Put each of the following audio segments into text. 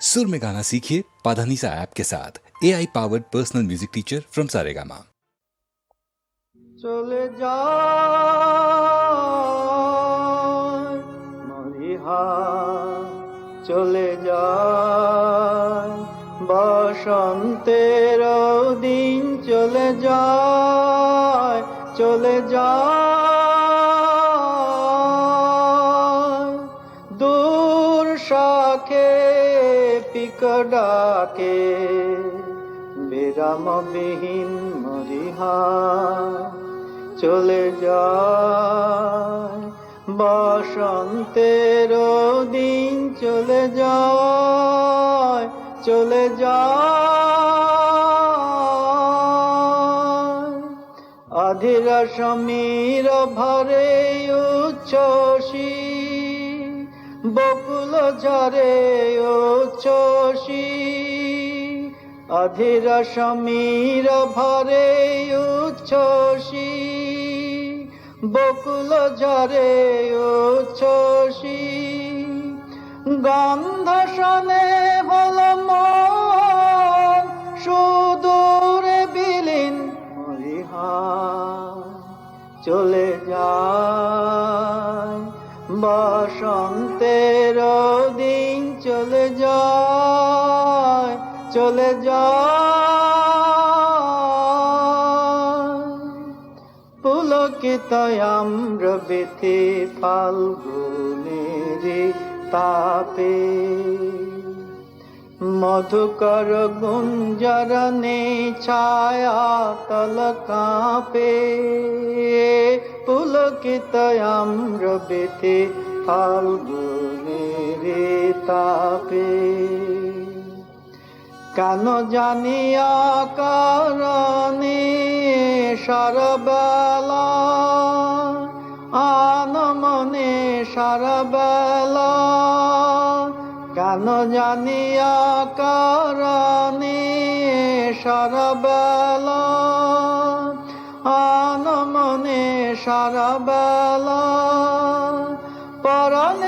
सुर में गाना सीखिए पाधानीसा ऐप के साथ A I powered personal music teacher from Saregama চলে যায় মরিহা চলে যায় বসন্তের দিন চলে যায় চলে যায় ডাকে বিরামবিহীন মরিহা চলে যায়। বসন্তের দিন চলে যায় চলে যায়। আধিরা সমীর ভরে উচ্ছ্বসী ঝরে উচ্ছ্বসী অধীর সমীর ভরে উচ্ছ্বসী বকুল ঝরে উচ্ছ্বসী গন্ধ শনে হল সুদূরে বিলীন চলে যায় বসন্তের দিন চলে যায় চলে যায়। পুলকিত আম্র বিথি ফাল্গুনের তাপে। মধুকর গুঞ্জরনে ছায়া তল কাঁপে। পুলকিত আম্র বিথি ফাল্গুনের তাপে। কেন জানিয়া কারণে সারবেলা আন মনে সারবেলা কেন জানিয়া কারণে সারবেলা আন মনে সারবেলা পরনে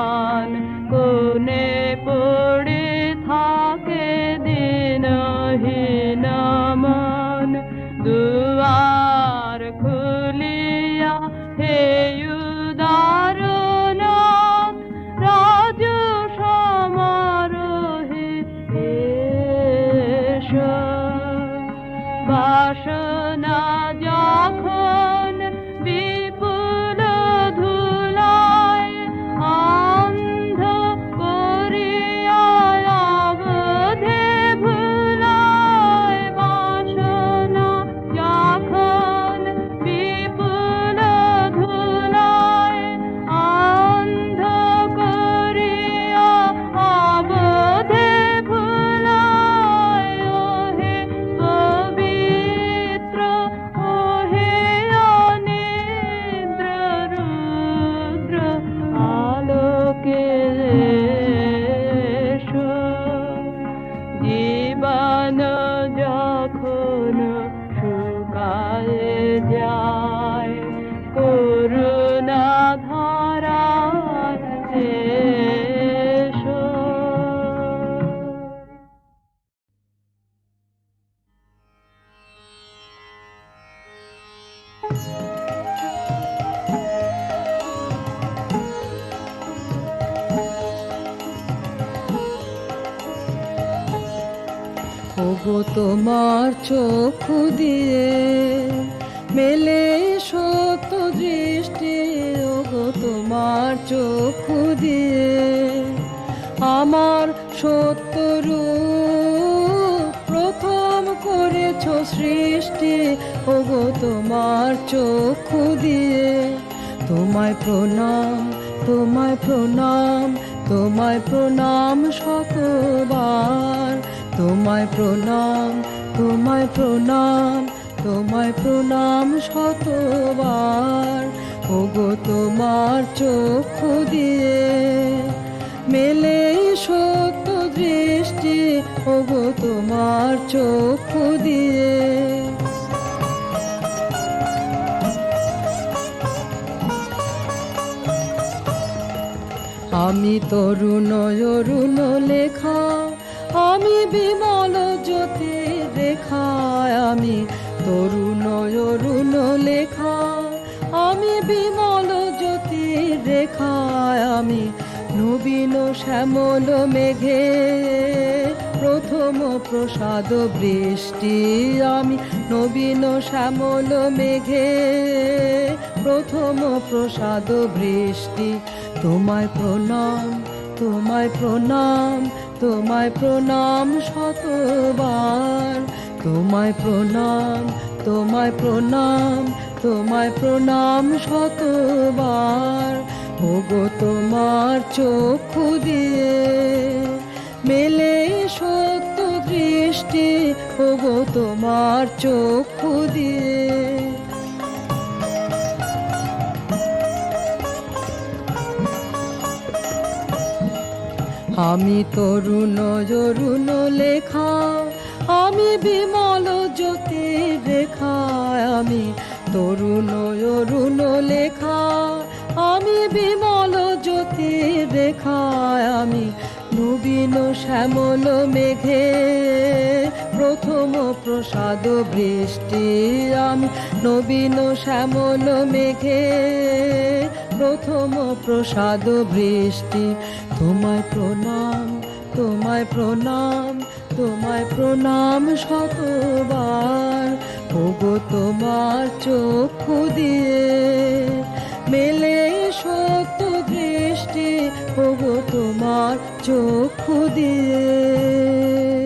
কৃপান কোনে পড়ে তোমার চক্ষু দিয়ে মেলে সত্য দৃষ্টি, ওগো তোমার চক্ষু দিয়ে আমার সত্য প্রথম করেছ সৃষ্টি, ওগো তোমার চক্ষু দিয়ে। তোমায় প্রণাম তোমায় প্রণাম তোমায় প্রণাম শতবার তোমায় প্রণাম তোমায় প্রণাম তোমায় প্রণাম শতবার। ওগো তোমার চক্ষু দিয়ে মেলে সত্য দৃষ্টি, ওগো তোমার চক্ষু দিয়ে। আমি তরুণ অরুণ লেখা, আমি বিমল জ্যোতি রেখা আমি, তরুণ অরুণ লেখা। আমি বিমল জ্যোতি রেখা আমি, নবীন শ্যামল মেঘে। প্রথম প্রসাদ বৃষ্টি আমি, নবীন শ্যামল মেঘে। প্রথম প্রসাদ বৃষ্টি, তোমায় প্রণাম তোমায় প্রণাম তোমায় প্রণাম শতবার। তোমায় প্রণাম তোমায় প্রণাম তোমায় প্রণাম শতবার। ওগো তোমার চক্ষু দিয়ে মেলে সত্য দৃষ্টি, ওগো তোমার চক্ষু দিয়ে আমি তরুণ জরুণ লেখা আমি বিমল জ্যোতি রেখা, আমি তরুণ জরুণ লেখা আমি বিমল জ্যোতি রেখা, আমি নবীন শ্যামল মেঘে প্রথম প্রসাদ বৃষ্টি, আমি নবীন শ্যামল মেঘে প্রথম প্রসাদ বৃষ্টি। তোমায় প্রণাম তোমায় প্রণাম তোমায় প্রণাম শতবার। ওগো তোমার চক্ষু দিয়ে মেলে সত্য দৃষ্টি, ওগো তোমার চক্ষু দিয়ে।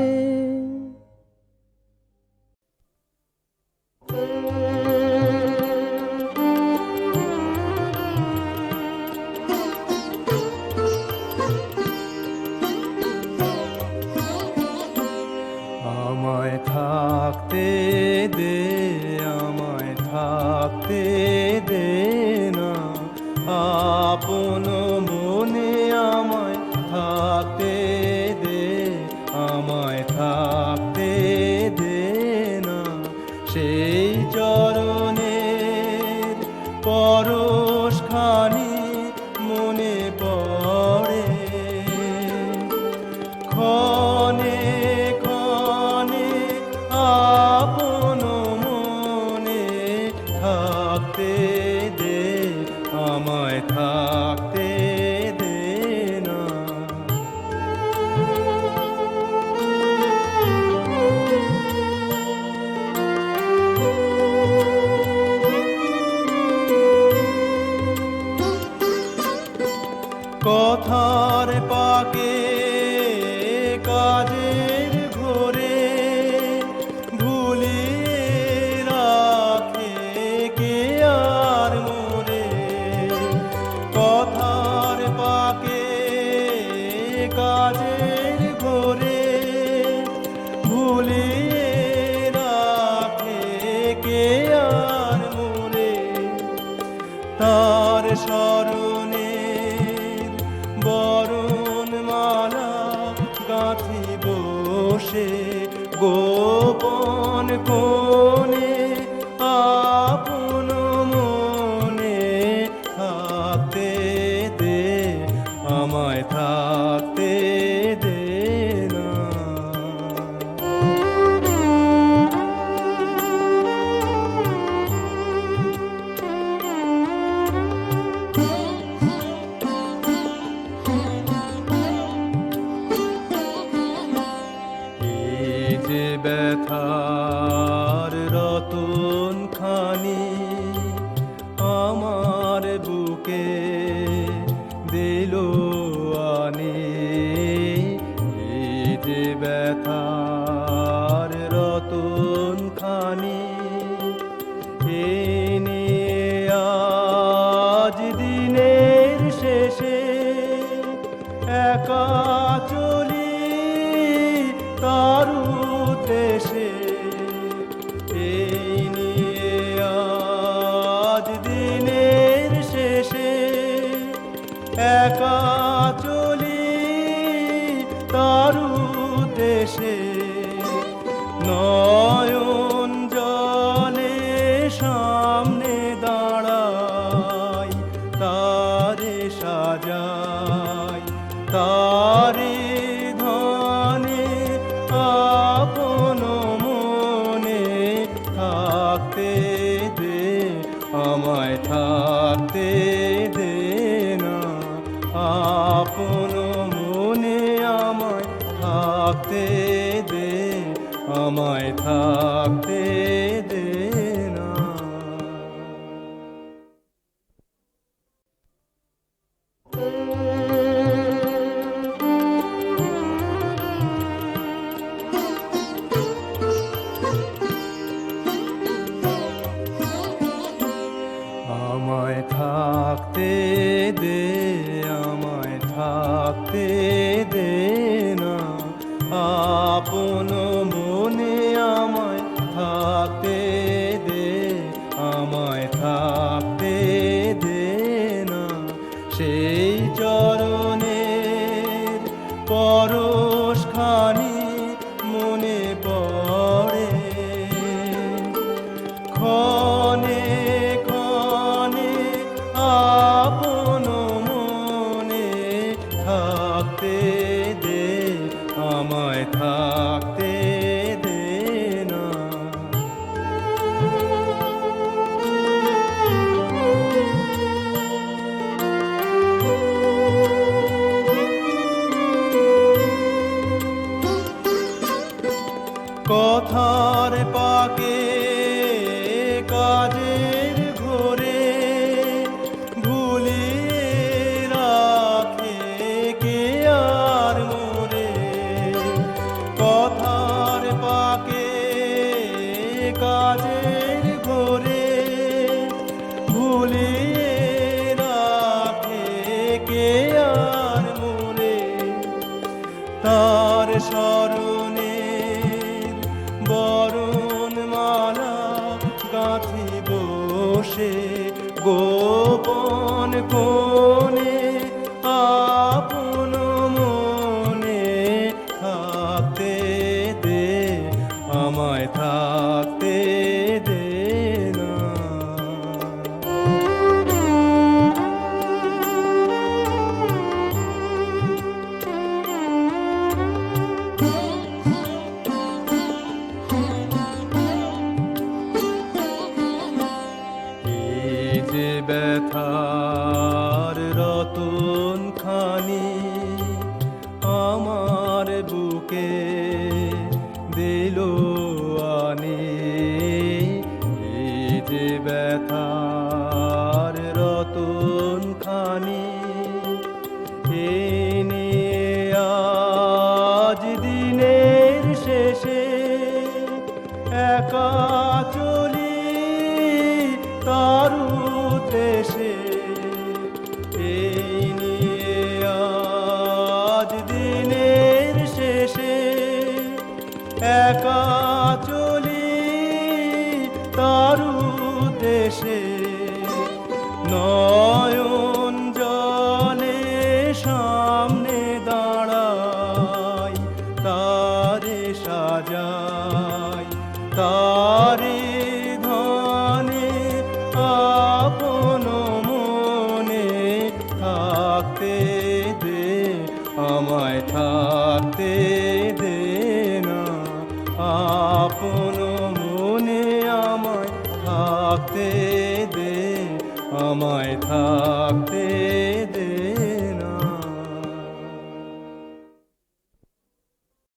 Oh. কথার পাকে কাজে গোপন কোনে দেশে নয় পরশ খানি